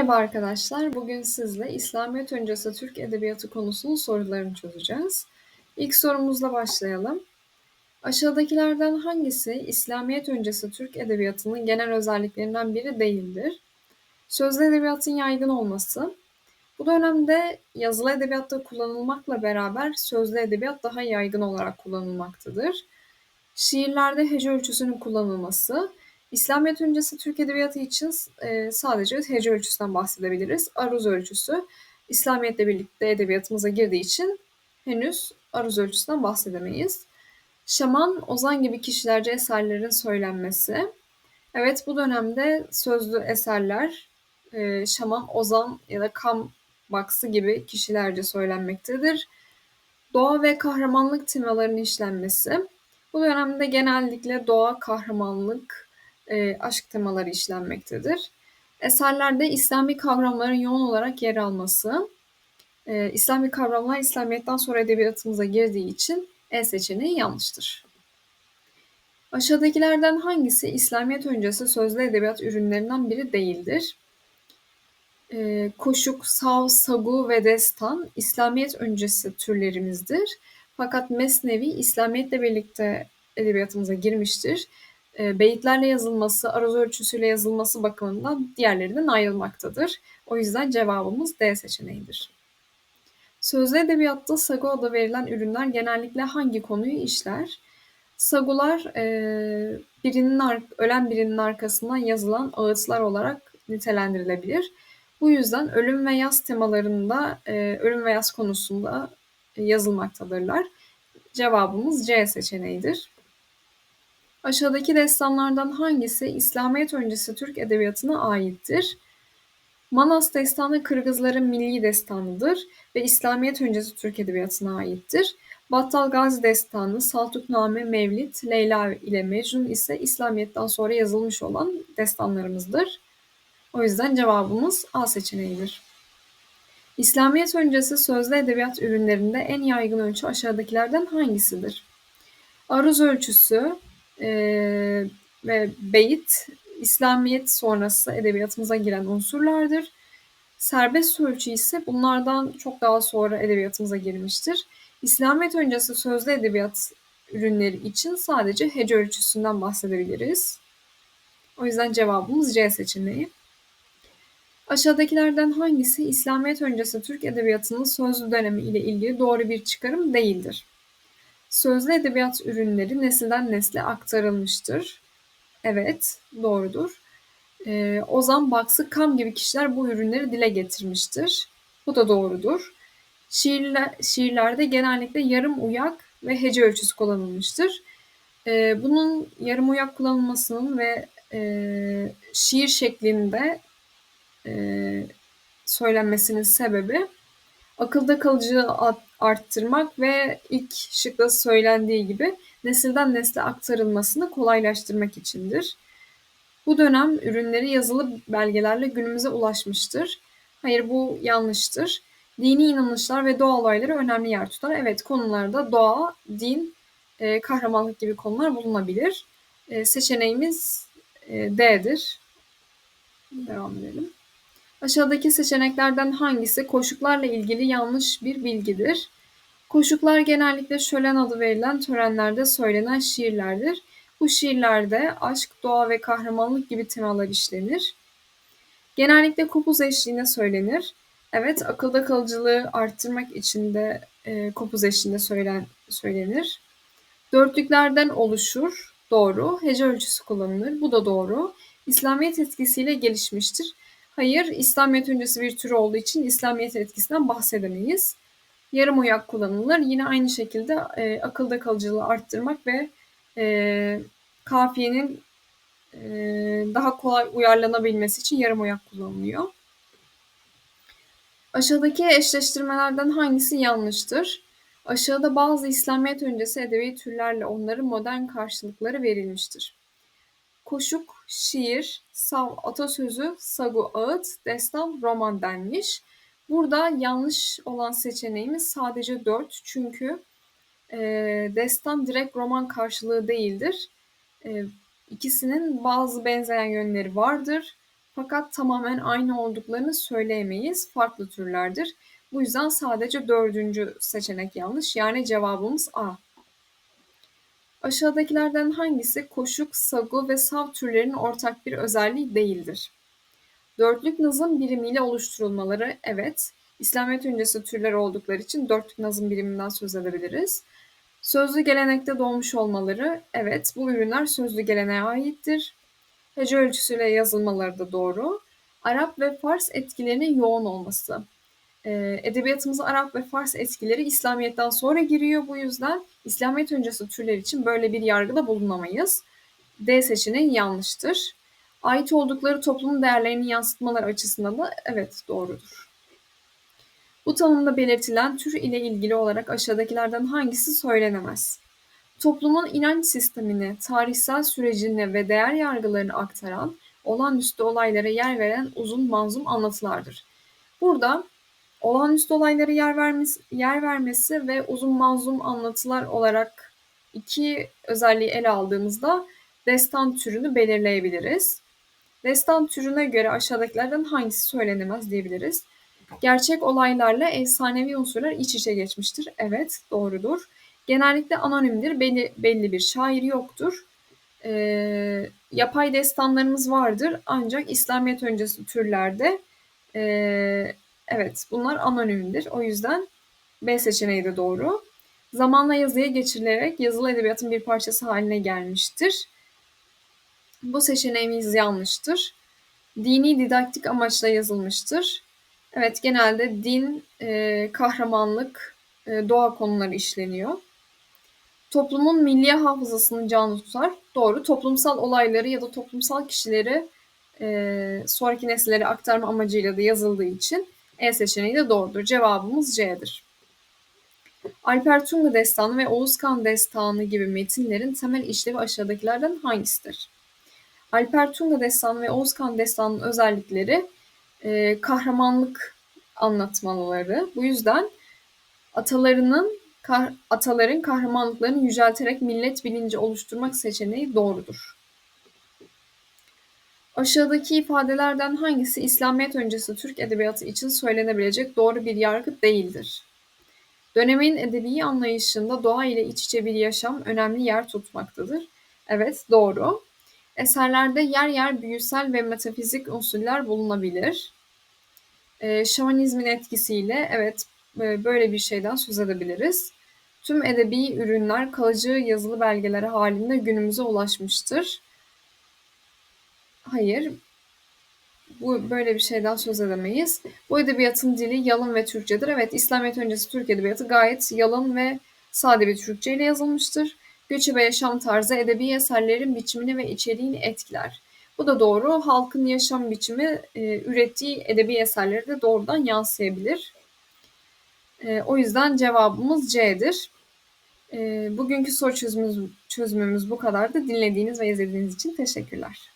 Merhaba arkadaşlar. Bugün sizle İslamiyet öncesi Türk Edebiyatı konusunun sorularını çözeceğiz. İlk sorumuzla başlayalım. Aşağıdakilerden hangisi İslamiyet öncesi Türk Edebiyatı'nın genel özelliklerinden biri değildir? Sözlü edebiyatın yaygın olması. Bu dönemde yazılı edebiyatta kullanılmakla beraber sözlü edebiyat daha yaygın olarak kullanılmaktadır. Şiirlerde hece ölçüsünün kullanılması, İslamiyet öncesi Türk Edebiyatı için e, sadece hece ölçüsünden bahsedebiliriz. Aruz ölçüsü İslamiyetle birlikte edebiyatımıza girdiği için henüz aruz ölçüsünden bahsedemeyiz. Şaman, Ozan gibi kişilerce eserlerin söylenmesi. Evet bu dönemde sözlü eserler e, Şaman, Ozan ya da Kam baksı gibi kişilerce söylenmektedir. Doğa ve kahramanlık temalarının işlenmesi. Bu dönemde genellikle doğa, kahramanlık, e, aşk temaları işlenmektedir. Eserlerde İslami kavramların yoğun olarak yer alması, e, İslami kavramlar İslamiyet'ten sonra edebiyatımıza girdiği için E seçeneği yanlıştır. Aşağıdakilerden hangisi İslamiyet öncesi sözlü edebiyat ürünlerinden biri değildir? E, koşuk, sav, sagu ve destan İslamiyet öncesi türlerimizdir. Fakat Mesnevi İslamiyetle birlikte edebiyatımıza girmiştir. E, beyitlerle yazılması, aruz ölçüsüyle yazılması bakımından diğerlerinden ayrılmaktadır. O yüzden cevabımız D seçeneğidir. Sözlü edebiyatta sagu adı verilen ürünler genellikle hangi konuyu işler? Sagular e, birinin ölen birinin arkasından yazılan ağıtlar olarak nitelendirilebilir. Bu yüzden ölüm ve yaz temalarında, e, ölüm ve yaz konusunda yazılmaktadırlar. Cevabımız C seçeneğidir. Aşağıdaki destanlardan hangisi İslamiyet öncesi Türk edebiyatına aittir? Manas destanı Kırgızların milli destanıdır ve İslamiyet öncesi Türk edebiyatına aittir. Battal Gazi destanı, Saltukname, Mevlid, Leyla ile Mecnun ise İslamiyet'ten sonra yazılmış olan destanlarımızdır. O yüzden cevabımız A seçeneğidir. İslamiyet öncesi sözlü edebiyat ürünlerinde en yaygın ölçü aşağıdakilerden hangisidir? Aruz ölçüsü, ve beyit İslamiyet sonrası edebiyatımıza giren unsurlardır. Serbest ölçü ise bunlardan çok daha sonra edebiyatımıza girmiştir. İslamiyet öncesi sözlü edebiyat ürünleri için sadece hece ölçüsünden bahsedebiliriz. O yüzden cevabımız C seçeneği. Aşağıdakilerden hangisi İslamiyet öncesi Türk Edebiyatı'nın sözlü dönemi ile ilgili doğru bir çıkarım değildir? Sözlü edebiyat ürünleri nesilden nesle aktarılmıştır. Evet, doğrudur. Ee, Ozan Baksı, Kam gibi kişiler bu ürünleri dile getirmiştir. Bu da doğrudur. Şiirler, şiirlerde genellikle yarım uyak ve hece ölçüsü kullanılmıştır. Ee, bunun yarım uyak kullanılmasının ve e, şiir şeklinde e, söylenmesinin sebebi akılda kalıcı arttırmak ve ilk şıkta söylendiği gibi nesilden nesle aktarılmasını kolaylaştırmak içindir. Bu dönem ürünleri yazılı belgelerle günümüze ulaşmıştır. Hayır bu yanlıştır. Dini inanışlar ve doğa olayları önemli yer tutar. Evet konularda doğa, din, e, kahramanlık gibi konular bulunabilir. E, seçeneğimiz e, D'dir. Devam edelim. Aşağıdaki seçeneklerden hangisi koşuklarla ilgili yanlış bir bilgidir? Koşuklar genellikle şölen adı verilen törenlerde söylenen şiirlerdir. Bu şiirlerde aşk, doğa ve kahramanlık gibi temalar işlenir. Genellikle kopuz eşliğinde söylenir. Evet, akılda kalıcılığı arttırmak için de e, kopuz eşliğinde söylen, söylenir. Dörtlüklerden oluşur, doğru. Hece ölçüsü kullanılır, bu da doğru. İslamiyet etkisiyle gelişmiştir. Hayır, İslamiyet öncesi bir tür olduğu için İslamiyet etkisinden bahsedemeyiz. Yarım uyak kullanılır. Yine aynı şekilde e, akılda kalıcılığı arttırmak ve e, kafiyenin e, daha kolay uyarlanabilmesi için yarım uyak kullanılıyor. Aşağıdaki eşleştirmelerden hangisi yanlıştır? Aşağıda bazı İslamiyet öncesi edebi türlerle onların modern karşılıkları verilmiştir. Koşuk, şiir, sav atasözü, sagu ağıt, destan, roman denmiş. Burada yanlış olan seçeneğimiz sadece 4 çünkü e, destan direkt roman karşılığı değildir. E, ikisinin bazı benzeyen yönleri vardır. Fakat tamamen aynı olduklarını söyleyemeyiz. Farklı türlerdir. Bu yüzden sadece dördüncü seçenek yanlış. Yani cevabımız A. Aşağıdakilerden hangisi koşuk, sagu ve sav türlerinin ortak bir özelliği değildir? Dörtlük nazım birimiyle oluşturulmaları evet. İslamiyet öncesi türler oldukları için dörtlük nazım biriminden söz edebiliriz. Sözlü gelenekte doğmuş olmaları evet. Bu ürünler sözlü geleneğe aittir. Hece ölçüsüyle yazılmaları da doğru. Arap ve Fars etkilerinin yoğun olması. Ee, edebiyatımıza Arap ve Fars etkileri İslamiyet'ten sonra giriyor. Bu yüzden İslamiyet öncesi türler için böyle bir yargıda bulunamayız. D seçeneği yanlıştır. Ait oldukları toplumun değerlerini yansıtmaları açısından da evet doğrudur. Bu tanımda belirtilen tür ile ilgili olarak aşağıdakilerden hangisi söylenemez? Toplumun inanç sistemini, tarihsel sürecini ve değer yargılarını aktaran, olağanüstü olaylara yer veren uzun manzum anlatılardır. Burada olağanüstü olaylara yer vermesi, yer vermesi ve uzun manzum anlatılar olarak iki özelliği ele aldığımızda destan türünü belirleyebiliriz. Destan türüne göre aşağıdakilerden hangisi söylenemez diyebiliriz. Gerçek olaylarla efsanevi unsurlar iç içe geçmiştir. Evet, doğrudur. Genellikle anonimdir. Belli, belli bir şair yoktur. E, yapay destanlarımız vardır. Ancak İslamiyet öncesi türlerde e, evet bunlar anonimdir. O yüzden B seçeneği de doğru. Zamanla yazıya geçirilerek yazılı edebiyatın bir parçası haline gelmiştir. Bu seçeneğimiz yanlıştır. Dini didaktik amaçla yazılmıştır. Evet genelde din, e, kahramanlık, e, doğa konuları işleniyor. Toplumun milli hafızasını canlı tutar. Doğru. Toplumsal olayları ya da toplumsal kişileri e, sonraki nesillere aktarma amacıyla da yazıldığı için E seçeneği de doğrudur. Cevabımız C'dir. Alper Tunga Destanı ve Oğuzkan Destanı gibi metinlerin temel işlevi aşağıdakilerden hangisidir? Alper Tunga Destanı ve Oğuzkan Destanı'nın özellikleri e, kahramanlık anlatmaları. Bu yüzden atalarının kah ataların kahramanlıklarını yücelterek millet bilinci oluşturmak seçeneği doğrudur. Aşağıdaki ifadelerden hangisi İslamiyet öncesi Türk edebiyatı için söylenebilecek doğru bir yargı değildir? Dönemin edebi anlayışında doğa ile iç içe bir yaşam önemli yer tutmaktadır. Evet, doğru. Eserlerde yer yer büyüsel ve metafizik unsurlar bulunabilir. E, şamanizmin etkisiyle evet e, böyle bir şeyden söz edebiliriz. Tüm edebi ürünler kalıcı yazılı belgeler halinde günümüze ulaşmıştır. Hayır, bu böyle bir şeyden söz edemeyiz. Bu edebiyatın dili yalın ve Türkçedir. Evet, İslamiyet öncesi Türk edebiyatı gayet yalın ve sade bir Türkçe ile yazılmıştır. Göçebe yaşam tarzı edebi eserlerin biçimini ve içeriğini etkiler. Bu da doğru. Halkın yaşam biçimi e, ürettiği edebi eserleri de doğrudan yansıyabilir. E, o yüzden cevabımız C'dir. E, bugünkü soru çözümümüz, çözümümüz bu kadardı. Dinlediğiniz ve izlediğiniz için teşekkürler.